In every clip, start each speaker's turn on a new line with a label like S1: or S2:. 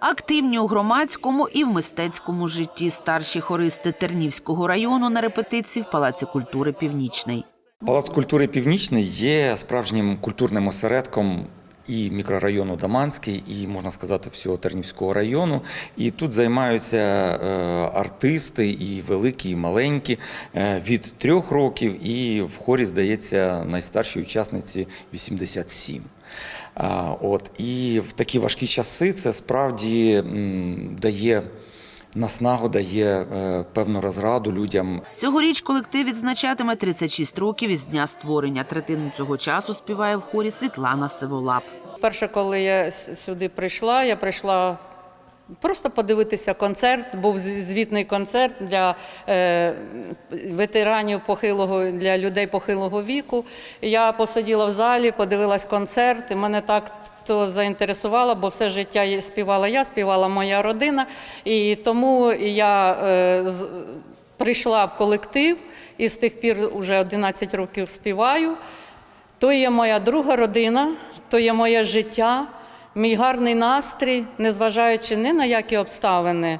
S1: Активні у громадському і в мистецькому житті старші хористи Тернівського району на репетиції в Палаці культури Північний.
S2: Палац культури Північний є справжнім культурним осередком і мікрорайону Даманський, і можна сказати, всього Тернівського району. І тут займаються е, артисти, і великі, і маленькі, е, від трьох років, і в хорі, здається, найстаршій учасниці 87. А, От і в такі важкі часи це справді дає наснагу, дає е, певну розраду людям
S1: Цьогоріч колектив відзначатиме 36 років із дня створення. Третину цього часу співає в хорі Світлана Сиволап.
S3: Перше, коли я сюди прийшла, я прийшла просто подивитися концерт. Був звітний концерт для е, ветеранів похилого, для людей похилого віку. Я посиділа в залі, подивилась концерт, і мене так то заінтересувало, бо все життя співала я, співала моя родина. І тому я е, з- прийшла в колектив і з тих пір вже 11 років співаю. То є моя друга родина, то є моє життя, мій гарний настрій, незважаючи ні на які обставини.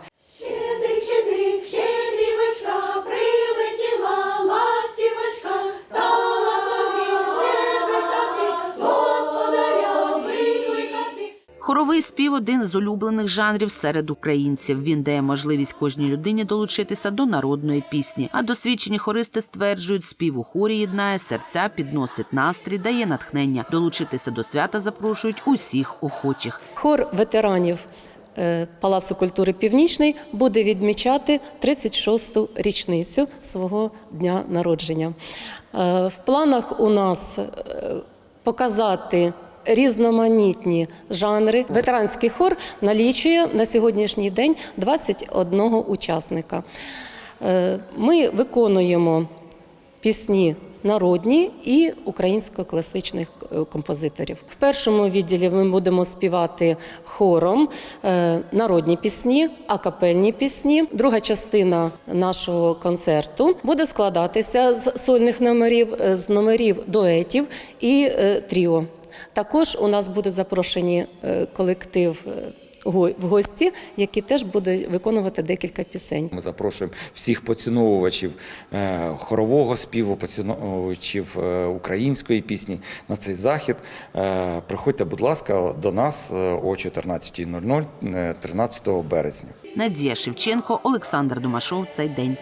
S1: Хоровий спів один з улюблених жанрів серед українців. Він дає можливість кожній людині долучитися до народної пісні. А досвідчені хористи стверджують, спів у хорі єднає серця, підносить настрій, дає натхнення. Долучитися до свята запрошують усіх охочих.
S4: Хор ветеранів е, Палацу культури Північний буде відмічати 36-ту річницю свого дня народження. Е, В планах у нас е, показати різноманітні жанри. Ветеранський хор налічує на сьогоднішній день 21 учасника. Е, Ми виконуємо пісні народні і українсько-класичних е, композиторів. В першому відділі ми будемо співати хором е, народні пісні, акапельні пісні. Друга частина нашого концерту буде складатися з сольних номерів, з номерів дуетів і тріо. Також у нас будуть запрошені е, колектив. е, го- В гості, які теж будуть виконувати декілька пісень.
S2: Ми запрошуємо всіх поціновувачів е, хорового співу, поціновувачів української пісні на цей захід. Приходьте, будь ласка, до нас о 14.00 е, 13 березня.
S1: Надія Шевченко, Олександр Домашов. Цей день.